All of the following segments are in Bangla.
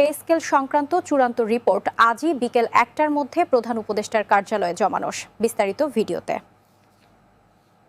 পে স্কেল সংক্রান্ত চূড়ান্ত রিপোর্ট আজই বিকেল একটার মধ্যে প্রধান উপদেষ্টার কার্যালয়ে জমানোস বিস্তারিত ভিডিওতে।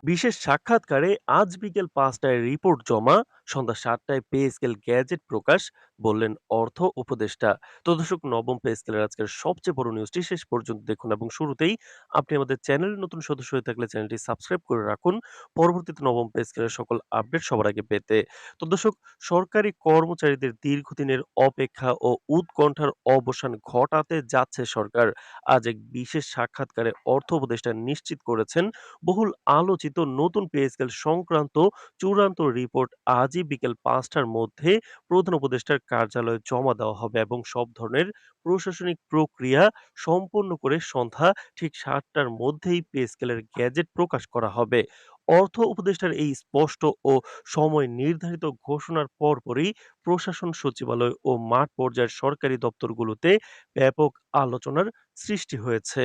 বিশেষ সাক্ষাৎকারে আজ বিকেল পাঁচটায় রিপোর্ট জমা সন্ধ্যা সাতটায় পে স্কেল গ্যাজেট প্রকাশ বললেন অর্থ উপদেষ্টা। তো দর্শক, নবম পে স্কেলের আজকের সবচেয়ে বড় নিউজটি শেষ পর্যন্ত দেখুন এবং শুরুতেই আপনি আমাদের চ্যানেলের নতুন সদস্য হয়ে থাকলে চ্যানেলটি সাবস্ক্রাইব করে রাখুন। পরবর্তীতে নবম পে স্কেলের সকল আপডেট সবার আগে পেতে। তো দর্শক, সরকারি কর্মচারীদের দীর্ঘদিনের অপেক্ষা ও উৎকণ্ঠার অবসান ঘটাতে যাচ্ছে সরকার। আজ এক বিশেষ সাক্ষাৎকারে অর্থ উপদেষ্টা নিশ্চিত করেছেন, বহুল আলোচিত নতুন পে স্কেল সংক্রান্ত চূড়ান্ত রিপোর্ট আজই বিকেল পাঁচটার মধ্যে প্রধান উপদেষ্টার কার্যালয়ে জমা দেওয়া হবে এবং সব ধরনের প্রশাসনিক প্রক্রিয়া সম্পন্ন করে সন্ধ্যা ঠিক সাতটার মধ্যেই পে স্কেলের গ্যাজেট প্রকাশ করা হবে। অর্থ উপদেষ্টার এই স্পষ্ট ও সময় নির্ধারিত ঘোষণার পরপরই প্রশাসন সচিবালয় ও মাঠ পর্যায়ের সরকারি দপ্তরগুলোতে ব্যাপক আলোচনার সৃষ্টি হয়েছে।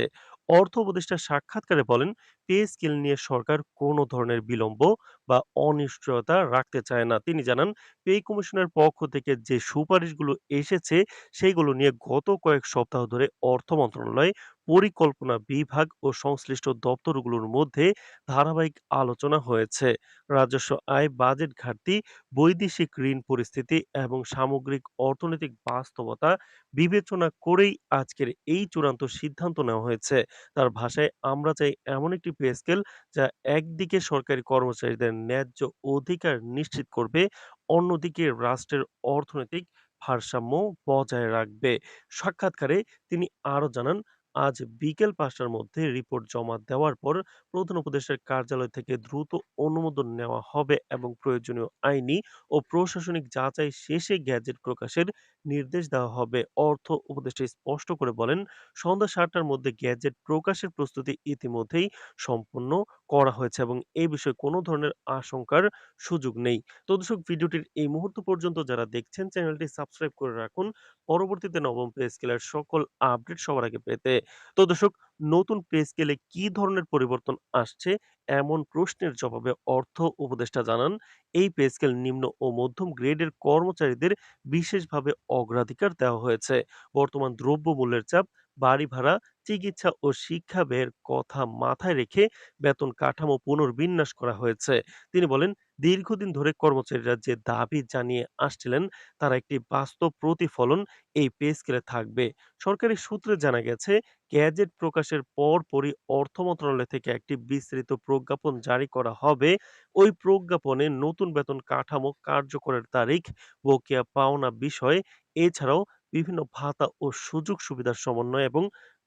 অর্থ উপদেষ্টা সাক্ষাৎকারে বলেন, পে স্কেল নিয়ে সরকার কোনো ধরনের বিলম্ব বা অনিশ্চয়তা রাখতে চায় না। তিনি জানান, পে কমিশনের পক্ষ থেকে যে সুপারিশগুলো এসেছে, সেইগুলো নিয়ে গত কয়েক সপ্তাহ ধরে অর্থ মন্ত্রণালয় পরিকল্পনা বিভাগ ও সংশ্লিষ্ট দপ্তরগুলোর মধ্যে ধারাবাহিক আলোচনা হয়েছে। রাজস্ব আয়, বাজেট ঘাটতি, বৈদেশিক ঋণ পরিস্থিতি এবং সামগ্রিক অর্থনৈতিক বাস্তবতা বিবেচনা করেই আজকের এই চূড়ান্ত সিদ্ধান্ত নেওয়া হয়েছে। তার ভাষায়, আমরা চাই এমন একটি পে স্কেল যা একদিকে সরকারি কর্মচারীদের ন্যায্য অধিকার নিশ্চিত করবে, অন্যদিকে রাষ্ট্রের অর্থনৈতিক ভারসাম্য বজায় রাখবে। সাক্ষাৎকারে তিনি আরও জানান আজ বিকেল পাঁচটার মধ্যে রিপোর্ট জমা দেওয়ার পর প্রধান উপদেষ্টার কার্যালয় থেকে দ্রুত অনুমোদন নেওয়া হবে এবং প্রয়োজনীয় আইনি ও প্রশাসনিক যাচাই শেষে গ্যাজেট প্রকাশের নির্দেশ দেওয়া হবে। অর্থ উপদেষ্টা স্পষ্ট করে বলেন, সন্ধ্যা সাতটার মধ্যে গ্যাজেট প্রকাশের প্রস্তুতি ইতিমধ্যেই সম্পন্ন করা হয়েছে এবং এই বিষয়ে কোনো ধরনের আশঙ্কার সুযোগ নেই। তো দর্শক, ভিডিওটির এই মুহূর্ত পর্যন্ত যারা দেখছেন, চ্যানেলটি সাবস্ক্রাইব করে রাখুন। পরবর্তীতে নবম পে স্কেলের সকল আপডেট সবার আগে পেতে। তো দর্শক, নতুন পে স্কেলে কি ধরনের পরিবর্তন আসছে? এমন প্রশ্নের জবাবে অর্থ উপদেষ্টা জানান, এই পে স্কেল নিম্ন ও মধ্যম গ্রেডের কর্মচারীদের বিশেষভাবে অগ্রাধিকার দেওয়া হয়েছে। বর্তমান দ্রব্যমূল্যের চাপ বাড়ি ভাড়া, চিকিৎসা ও শিক্ষা ব্যয়ের কথা মাথায় রেখে বেতন কাঠামো পুনর্বিন্যাস করা হয়েছে। তিনি বলেন, দীর্ঘদিন ধরে কর্মচারীরা যে দাবি জানিয়ে আসছিলেন, তার একটি বাস্তব প্রতিফলন এই পে স্কেলে থাকবে। সরকারি সূত্রে জানা গেছে, গ্যাজেট প্রকাশের পরপরই অর্থ মন্ত্রণালয় থেকে একটি বিস্তৃত প্রজ্ঞাপন জারি করা হবে। ওই প্রজ্ঞাপনে নতুন বেতন কাঠামো কার্যকরের তারিখ, বকেয়া পাওনা বিষয়, এছাড়াও বিভিন্ন ভাতা ও সুযোগ সুবিধার সমন্বয় এবং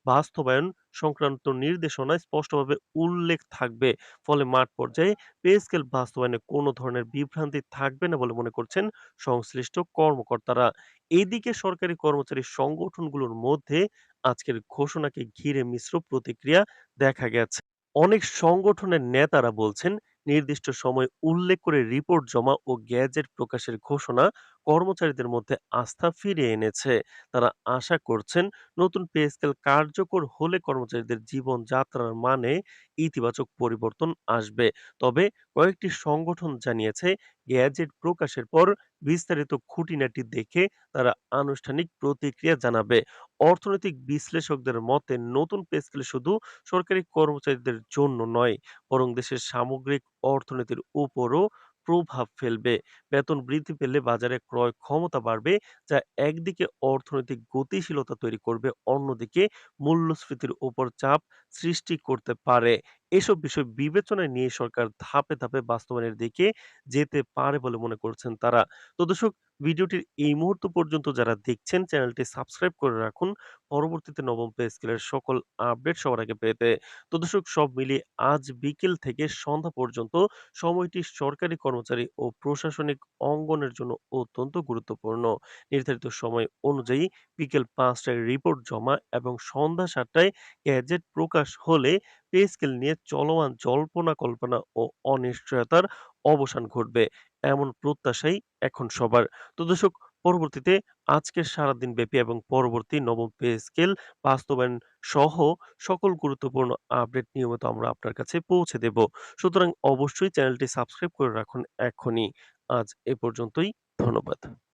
বাস্তবায়ন সংক্রান্ত নির্দেশনায় স্পষ্টভাবে উল্লেখ থাকবে। ফলে মাঠ পর্যায়ে পে স্কেল বাস্তবায়নে কোনো ধরনের বিভ্রান্তি থাকবে না বলে মনে করছেন সংশ্লিষ্ট কর্মকর্তারা। এদিকে সরকারি কর্মচারী সংগঠনগুলোর মধ্যে আজকের ঘোষণাকে ঘিরে মিশ্র প্রতিক্রিয়া দেখা গেছে। অনেক সংগঠনের নেতারা বলছেন, নির্দিষ্ট সময় উল্লেখ করে রিপোর্ট জমা ও গ্যাজেট প্রকাশের ঘোষণা কর্মচারীদের মধ্যে আস্থা ফিরিয়ে এনেছে। তারা আশা করছেন নতুন পে স্কেল কার্যকর হলে কর্মচারীদের জীবনযাত্রার মানে ইতিবাচক পরিবর্তন আসবে। তবে কয়েকটি সংগঠন জানিয়েছে, গ্যাজেট প্রকাশের পর বিস্তারিত খুঁটিনাটি দেখে তারা আনুষ্ঠানিক প্রতিক্রিয়া জানাবে। অর্থনৈতিক বিশ্লেষকদের মতে, নতুন পে স্কেল শুধু সরকারি কর্মচারীদের জন্য নয়, বরং দেশের সামগ্রিক অর্থনীতির উপরও প্রভাব ফেলবে। বেতন বৃদ্ধি পেলে বাজারে ক্রয় ক্ষমতা বাড়বে, যা একদিকে অর্থনৈতিক গতিশীলতা তৈরি করবে, অন্যদিকে মূল্যস্ফীতির উপর চাপ সৃষ্টি করতে পারে। এসব বিষয় বিবেচনায় নিয়ে সরকার ধাপে ধাপে বাস্তবায়নের দিকে যেতে পারে বলে মনে করছেন তারা। তো দর্শক, ভিডিওটির এই মুহূর্ত পর্যন্ত যারা দেখছেন, চ্যানেলটি সাবস্ক্রাইব করে রাখুন। পরবর্তীতে নবম পে স্কেলের সকল আপডেট সবার আগে পেতে। তো দর্শক, সব মিলিয়ে আজ বিকেল থেকে সন্ধ্যা পর্যন্ত সময়টি সরকারি কর্মচারী ও প্রশাসনিক অঙ্গনের জন্য অত্যন্ত গুরুত্বপূর্ণ। নির্ধারিত সময় অনুযায়ী বিকেল পাঁচটায় রিপোর্ট জমা এবং সন্ধ্যা সাতটায় গ্যাজেট প্রকাশ হলে পে স্কেল নিয়ে চলমান জল্পনা কল্পনা ও অনিশ্চয়তার অবসান ঘটবে, এমন প্রত্যাশাই এখন সবার। তো দর্শক, পরবর্তীতে আজকের সারাদিন ব্যাপী এবং পরবর্তী নবম পে স্কেল বাস্তবায়ন সহ সকল গুরুত্বপূর্ণ আপডেট নিয়মিত আমরা আপনার কাছে পৌঁছে দেব। সুতরাং অবশ্যই চ্যানেলটি সাবস্ক্রাইব করে রাখুন এখনই। আজ এ পর্যন্তই, ধন্যবাদ।